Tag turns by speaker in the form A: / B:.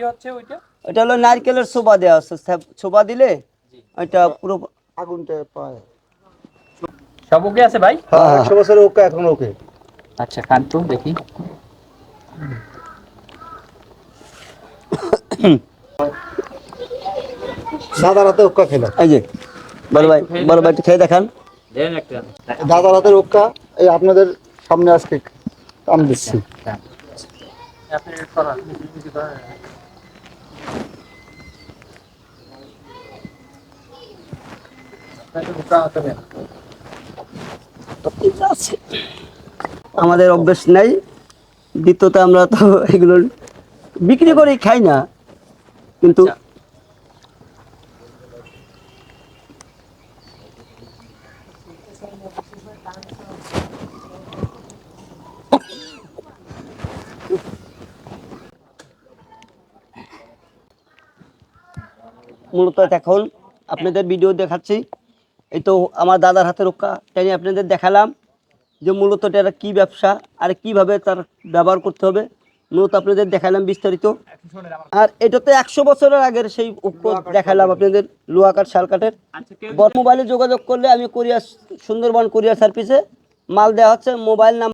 A: কি হচ্ছে ওইটা?
B: এটা হলো নারকেলের ছোবা দেওয়া আছে। দিলে এটা পুরো
C: আগুনটা পায়।
A: সব ওকে আছে ভাই?
C: হ্যাঁ একশো বছরের ওকে এখন ওকে।
A: আচ্ছা খান তো দেখি।
C: দাদা রাতে ওক্কা খেলাম
B: এই যে বড় ভাই বড় ভাই একটু খেয়ে দেখান।
A: দেন একটা।
C: দাদা রাতের ওক্কা এই আপনাদের সামনে আজকে কাম দিচ্ছি।
B: আমাদের অভ্যেস নাই। দ্বিতীয়ত আমরা তো এগুলো বিক্রি করে খাই না। কিন্তু
A: আচ্ছা।
B: মূলত এখন আপনাদের ভিডিও দেখাচ্ছি। এই তো আমার দাদার হাতে রক্ষা। তাই নিয়ে আপনাদের দেখালাম যে মূলত এটা কি ব্যবসা, আর কীভাবে তার ব্যবহার করতে হবে। মূলত আপনাদের দেখালাম বিস্তারিত। আর এটা তো একশো বছরের আগের সেই দেখালাম আপনাদের লোহা কাঠ শাল কাঠের
A: আচ্ছা
B: মোবাইলে যোগাযোগ করলে আমি কোরিয়ার, সুন্দরবন কোরিয়ার সার্ভিসে মাল দেওয়া হচ্ছে। Mobile number